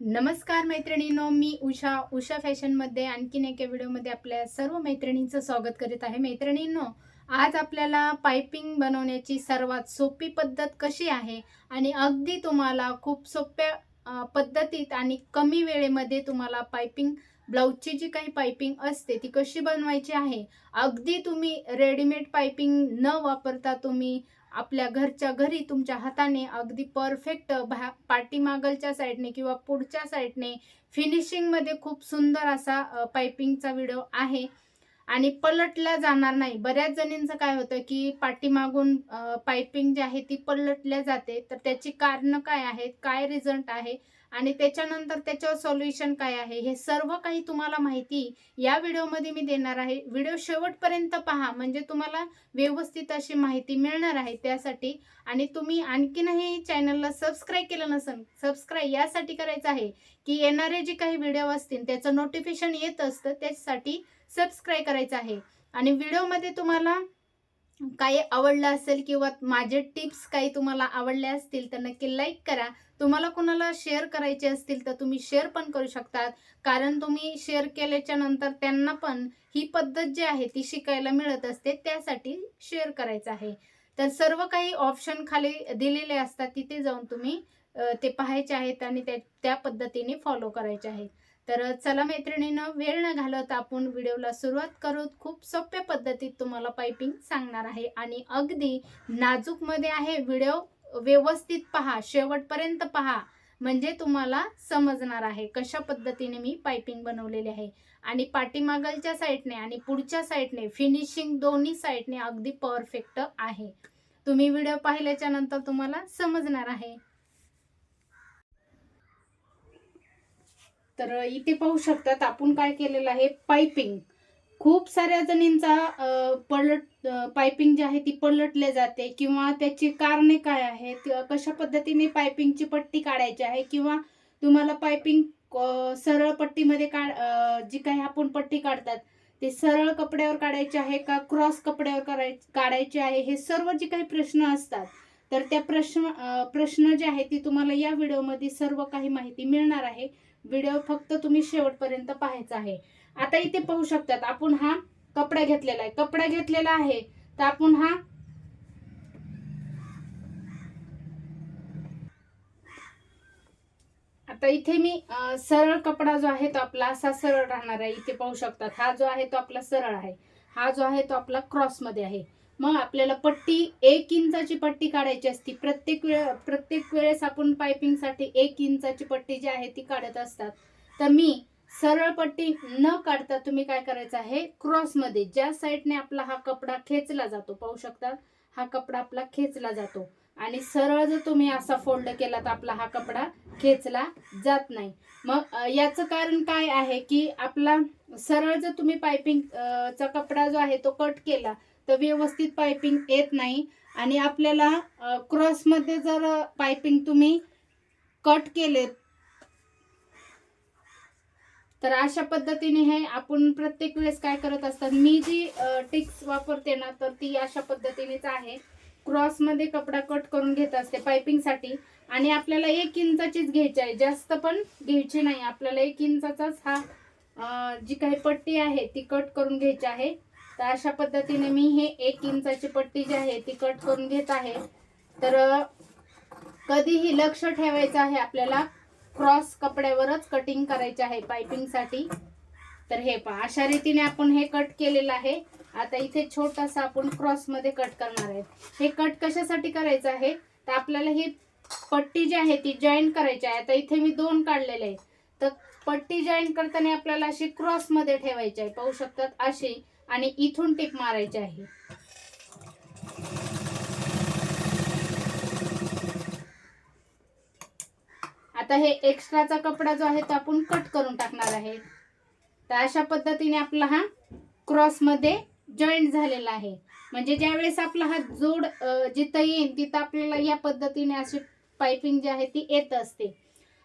नमस्कार मैत्रिणींनो मी उषा उषा फॅशनमध्ये आणखीन एका व्हिडिओमध्ये आपल्या सर्व मैत्रिणींचं स्वागत करीत आहे. मैत्रिणींनो आज आपल्याला पायपिंग बनवण्याची सर्वात सोपी पद्धत कशी आहे? आणि अगदी तुम्हाला खूप सोप्या पद्धतीत आणि कमी वेळेमध्ये तुम्हाला पायपिंग ब्लाऊजची जी काही पायपिंग असते ती कशी बनवायची आहे? अगदी तुम्ही रेडीमेड पायपिंग न वापरता तुम्ही आपल्या घरच्या घरी तुमच्या हाताने अगदी परफेक्ट भा पाठीमागलच्या साईडने किंवा पुढच्या साईडने फिनिशिंगमध्ये खूप सुंदर असा पायपिंगचा व्हिडिओ आहे. आणि पलटल्या जाणार नाही. बऱ्याच जणींचं काय होतं की पाठीमागून पायपिंग जी आहे ती पलटल्या जाते. तर त्याची कारणं काय आहेत? काय रिझल्ट आहे? आणि त्याच्यानंतर त्याच्यावर सोल्युशन काय आहे? हे सर्व काही तुम्हाला माहिती या व्हिडिओमध्ये मी देणार आहे. व्हिडिओ शेवटपर्यंत पहा. म्हणजे तुम्हाला व्यवस्थित अशी माहिती मिळणार आहे त्यासाठी. आणि तुम्ही आणखीनही चॅनलला सबस्क्राईब केलं नसेल सबस्क्राईब यासाठी करायचं आहे की येणारे जे काही व्हिडिओ असतील त्याचं नोटिफिकेशन येत असतं त्यासाठी सबस्क्राईब करायचं आहे. आणि व्हिडिओमध्ये तुम्हाला काही आवडलं असेल किंवा माझे टिप्स काही तुम्हाला आवडल्या असतील तर नक्की लाईक करा. तुम्हाला कोणाला शेअर करायचे असतील तर तुम्ही शेअर पण करू शकतात. कारण तुम्ही शेअर केल्याच्यानंतर त्यांना पण ही पद्धत जी आहे ती शिकायला मिळत असते त्यासाठी शेअर करायचं आहे. तर सर्व काही ऑप्शन खाली दिलेले असतात तिथे जाऊन तुम्ही ते पाहायचे आहेत आणि त्या त्या पद्धतीने फॉलो करायचे आहेत. तर चला मैत्रिणीनं वेळ न घालवता आपण व्हिडिओला सुरुवात करू. खूप सोप्या पद्धतीत तुम्हाला पायपिंग सांगणार आहे. आणि अगदी नाजूकमध्ये आहे व्हिडिओ. व्यवस्थित पहा शेवटपर्यंत पहा. म्हणजे तुम्हाला समजणार आहे कशा पद्धतीने मी पायपिंग बनवलेली आहे. आणि पाठीमागलच्या साईडने आणि पुढच्या साईडने फिनिशिंग दोन्ही साईडने अगदी परफेक्ट आहे. तुम्ही व्हिडिओ पाहिल्याच्या नंतर तुम्हाला समजणार आहे. तर इथे पाहू शकतात आपण काय केलेलं आहे? पायपिंग खूप साऱ्या जणींचा पलट पायपिंग जी आहे ती पलटले जाते किंवा त्याची कारणे काय आहेत कशा पद्धतीने पायपिंगची पट्टी काढायची आहे किंवा तुम्हाला पायपिंग सरळ पट्टीमध्ये काढ जी काही आपण पट्टी काढतात ते सरळ कपड्यावर काढायचे आहे का क्रॉस कपड्यावर कराय काढायचे आहे हे सर्व जे काही प्रश्न असतात तर त्या प्रश्न प्रश्न जे आहे ती तुम्हाला या व्हिडिओमध्ये सर्व काही माहिती मिळणार आहे. व्हिडिओ फक्त तुम्ही शेवटपर्यंत पाहायचा आहे. आता इथे पाहू शकतात आपण हा कपडा घेतलेला आहे. कपडा घेतलेला आहे. तर आपण हा आता इथे मी सरळ कपडा जो आहे तो आपला असा सरळ राहणार आहे. इथे पाहू शकतात हा जो आहे तो आपला सरळ आहे. हा जो आहे तो आपला क्रॉसमध्ये आहे. मग आपल्याला पट्टी एक इंचाची पट्टी काढायची असती. प्रत्येक वेळ प्रत्येक वेळेस आपण पायपिंगसाठी एक इंचाची पट्टी जी आहे ती काढत असतात. तर मी सरळ पट्टी न काढता तुम्ही काय करायचं आहे? क्रॉसमध्ये ज्या साईडने आपला हा कपडा खेचला जातो पाहू शकता हा कपडा आपला खेचला जातो. आणि सरळ जर तुम्ही असा फोल्ड केला तर आपला हा कपडा खेचला जात नाही. मग याचं कारण काय आहे की आपला सरळ जर तुम्ही पायपिंग चा कपडा जो आहे तो कट केला तर व्यवस्थित पायपिंग येत नाही. आणि आपल्याला क्रॉसमध्ये जर पायपिंग तुम्ही कट केलेत तर अशा पद्धतीने हे आपण प्रत्येक वेळेस काय करत असतात? मी जी टिक्स वापरते ना तर ती अशा पद्धतीनेच आहे. क्रॉसमध्ये कपडा कट करून घेत असते पायपिंगसाठी आणि आपल्याला एक इंचाचीच घ्यायची आहे. जास्त पण घ्यायची नाही. आपल्याला एक इंचाचाच हा जी काही पट्टी आहे ती कट करून घ्यायची आहे. तर अशा पद्धतीने मी हे एक इंचाची पट्टी जी आहे ती कट करून घेत आहे. तर कधीही लक्ष ठेवायचं आहे आपल्याला क्रॉस कपड्यावरच कटिंग करायचे आहे पायपिंगसाठी तर हे पहा अशा रीतीने आपण हे कट केलेलं आहे. आता इथे छोटासा आपण क्रॉसमध्ये कट करणार आहे. हे कट कशासाठी करायचं आहे? तर आपल्याला ही पट्टी जी आहे ती जॉईन करायची आहे. आता इथे मी दोन काढलेले आहे तर पट्टी जॉईन करताना आपल्याला अशी क्रॉसमध्ये ठेवायची आहे. पाहू शकतात अशी आणि इथून टिप मारायची आहे. आता हे एक्स्ट्राचा कपडा जो आहे तो आपण कट करून टाकणार आहे. तर अशा पद्धतीने आपला हा क्रॉसमध्ये जॉईंट झालेला आहे. म्हणजे ज्यावेळेस आपला हा जोड जिथं येईल तिथं आपल्याला या पद्धतीने अशी पायपिंग जी आहे ती येत असते.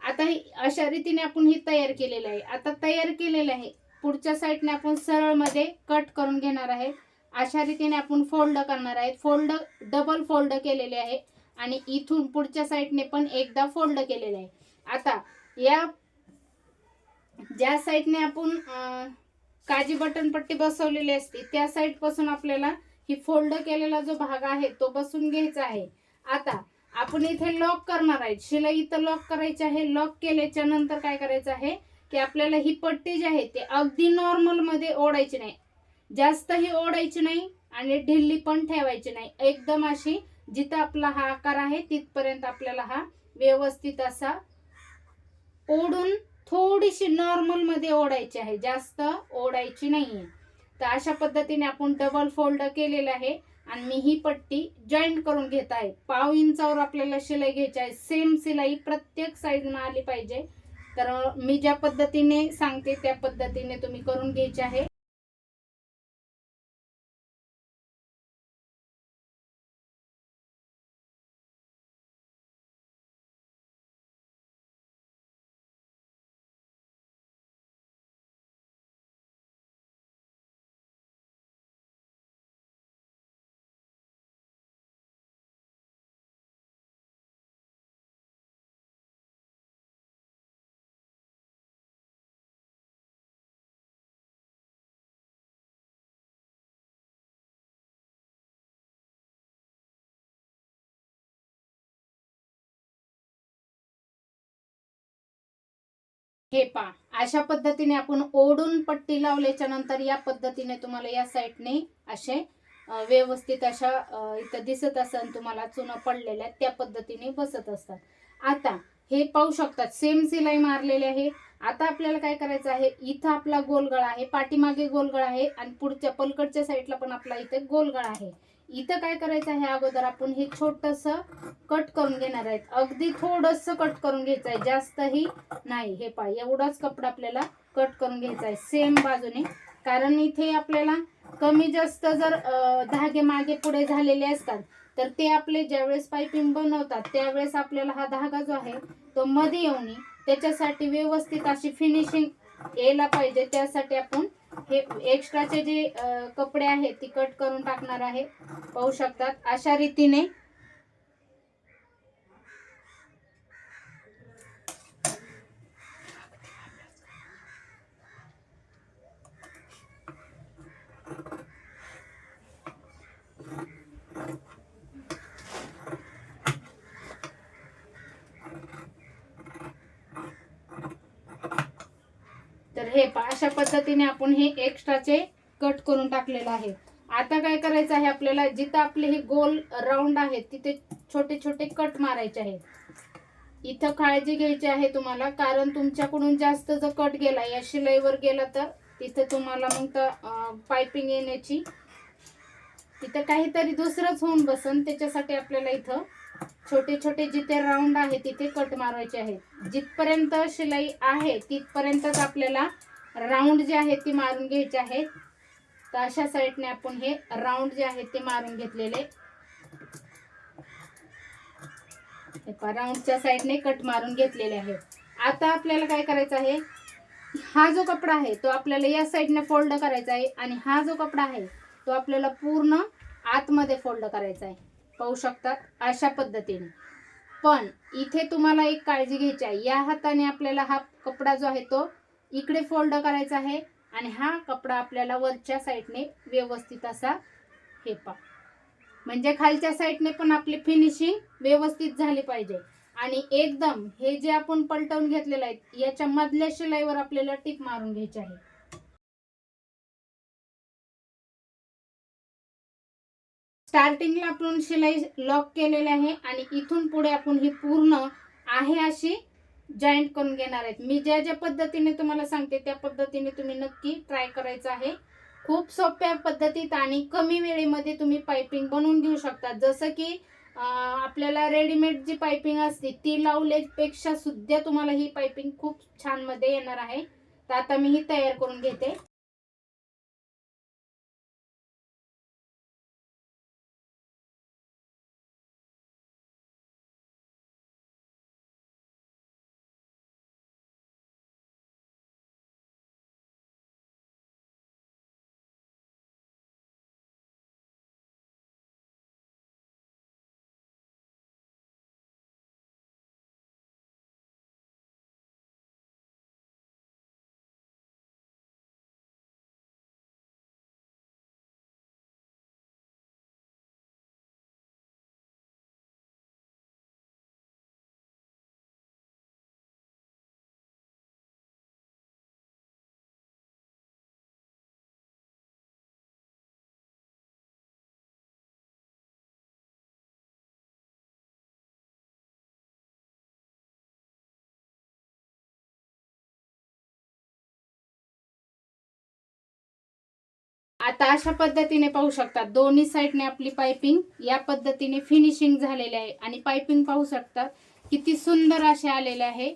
आता अशा रीतीने आपण ही तयार केलेलं आहे. आता तयार केलेलं आहे. पुढच्या साईडने आपण सरळमध्ये कट करून घेणार आहे. अशा रीतीने आपण फोल्ड करणार आहे. फोल्ड डबल फोल्ड केलेले आहे. आणि इथून पुढच्या साईडने पण एकदा फोल्ड केलेलं आहे. आता या ज्या साईडने आपण काजी बटन पट्टी बसवलेली असते त्या साईडपासून आपल्याला ही फोल्ड केलेला जो भाग आहे तो बसून घ्यायचा आहे. आता आपण इथे लॉक करणार आहे. शिलाई इथं लॉक करायची आहे. लॉक केल्याच्यानंतर काय करायचं आहे की आपल्याला ही पट्टी जी आहे ती अगदी नॉर्मलमध्ये ओढायची नाही. जास्तही ओढायची नाही आणि ढिल्ली पण ठेवायची नाही. एकदम अशी जिथं आपला हा आकार आहे तिथपर्यंत आपल्याला हा व्यवस्थित असा ओढून थोडीशी नॉर्मलमध्ये ओढायची आहे. जास्त ओढायची नाहीये. तर अशा पद्धतीने आपण डबल फोल्ड केलेलं आहे आणि मी ही पट्टी जॉईंट करून घेत आहे. पाव इंचावर आपल्याला शिलाई घ्यायची आहे. सेम शिलाई प्रत्येक साईजनं आली पाहिजे. तर मी ज्या पद्धतीने सांगते त्या पद्धतीने तुम्ही करून घ्यायची आहे. हे पा अशा पद्धतीने आपण ओढून पट्टी लावल्याच्या नंतर या पद्धतीने तुम्हाला या साईडने असे व्यवस्थित अशा इथं दिसत असन तुम्हाला चुना पडलेल्या त्या पद्धतीने बसत असतात. आता हे पाहू शकतात सेम सिलाई मारलेली आहे. आता आपल्याला काय करायचं आहे इथं आपला गोलगळा आहे पाठीमागे गोलगळा आहे आणि पुढच्या पलकडच्या साईडला पण आपला इथे गोलगळा आहे. इथं काय करायचं आहे? अगोदर आपण हे छोटस कट करून घेणार आहेत. अगदी थोडस कट करून घ्यायचं आहे जास्तही नाही. हे पाय एवढाच कपडा आपल्याला कट करून घ्यायचा आहे. सेम बाजूने. कारण इथे आपल्याला कमी जास्त जर धागे मागे पुढे झालेले असतात तर ते आपले ज्यावेळेस पायपिंग बनवतात त्यावेळेस आपल्याला हा धागा जो आहे तो मध्ये येऊन त्याच्यासाठी व्यवस्थित अशी फिनिशिंग यायला पाहिजे. त्यासाठी आपण हे एक्स्ट्राचे जे कपडे आहेत ती कट करून टाकणार आहे. पाहू शकतात. अशा रीतीने हे पहा अशा पद्धतीने आपण हे एक्स्ट्राचे कट करून टाकलेलं आहे. आता काय करायचं आहे आपल्याला जिथं आपले हे गोल राऊंड आहेत तिथे छोटे छोटे कट मारायचे आहेत. इथं काळजी घ्यायची आहे तुम्हाला कारण तुमच्याकडून जास्त जर कट गेला या शिलाईवर गेला तर तिथे तुम्हाला मग तर पायपिंग येण्याची तिथं काहीतरी दुसरंच होऊन बसन त्याच्यासाठी आपल्याला इथं छोटे छोटे जिथे राऊंड आहे तिथे कट मारायचे आहेत जिथपर्यंत शिलाई आहे तिथपर्यंतच आपल्याला राऊंड जे आहे ते मारून घ्यायचे आहेत. तर अशा साईडने आपण हे राऊंड जे आहे ते मारून घेतलेले. राऊंडच्या साईडने कट मारून घेतलेले आहे. आता आपल्याला काय करायचं आहे? हा जो कपडा आहे तो आपल्याला या साईडने फोल्ड करायचा आहे आणि हा जो कपडा आहे तो आपल्याला पूर्ण आतमध्ये फोल्ड करायचा आहे. पाहू शकतात अशा पद्धतीने. पण इथे तुम्हाला एक काळजी घ्यायची आहे. या हाताने आपल्याला हा कपडा जो आहे तो इकडे फोल्ड करायचा आहे आणि हा कपडा आपल्याला वरच्या साईडने व्यवस्थित असा हे पा म्हणजे खालच्या साईडने पण आपली फिनिशिंग व्यवस्थित झाली पाहिजे. आणि एकदम हे जे आपण पलटवून घेतलेलं आहे याच्या मधल्या शिलाईवर आपल्याला टीप मारून घ्यायची आहे. स्टार्टिंगला आपण शिलाई लॉक केलेली आहे आणि इथून पुढे आपण ही पूर्ण आहे अशी जॉईंट करून घेणार आहेत. मी ज्या ज्या पद्धतीने तुम्हाला सांगते त्या पद्धतीने तुम्ही नक्की ट्राय करायचं आहे. खूप सोप्या पद्धतीत आणि कमी वेळेमध्ये तुम्ही पायपिंग बनवून घेऊ शकता. जसं की आपल्याला रेडीमेड जी पायपिंग असते ती लावल्यापेक्षा सुद्धा तुम्हाला ही पायपिंग खूप छानमध्ये येणार आहे. तर आता मी ही तयार करून घेते. आता अशा पद्धतीने पाहू शकता दोन्ही साईडने आपली पायपिंग या पद्धतीने फिनिशिंग झालेली आहे. आणि पायपिंग पाहू शकता किती सुंदर असे आलेले आहे.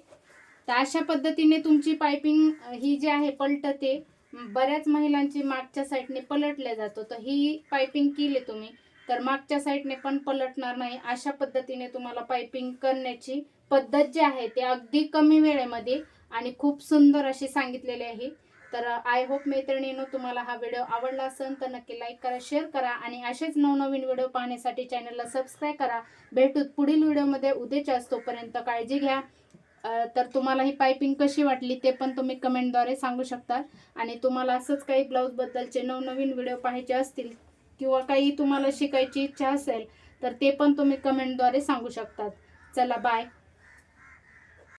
तर अशा पद्धतीने तुमची पायपिंग ही जी आहे पलटते बऱ्याच महिलांची मागच्या साईडने पलटल्या जातो. तर ही पायपिंग केली तुम्ही तर मागच्या साईडने पण पलटणार नाही. अशा पद्धतीने तुम्हाला पायपिंग करण्याची पद्धत जी आहे ते अगदी कमी वेळेमध्ये आणि खूप सुंदर अशी सांगितलेली आहे. तर आय होप मैत्रिणींनो तुम्हाला हा व्हिडिओ आवडला असेल तर नक्की लाईक करा शेअर करा आणि असेच नवनवीन व्हिडिओ पाहण्यासाठी चॅनलला सबस्क्राईब करा. भेटूत पुढील व्हिडिओमध्ये उद्याच्या तोपर्यंत काळजी घ्या. तर तुम्हाला ही पायपिंग कशी वाटली ते पण तुम्ही कमेंटद्वारे सांगू शकता. आणि तुम्हाला असंच काही ब्लाऊजबद्दलचे नवनवीन व्हिडिओ पाहायचे असतील किंवा काही तुम्हाला शिकायची इच्छा असेल तर ते पण तुम्ही कमेंटद्वारे सांगू शकतात. चला बाय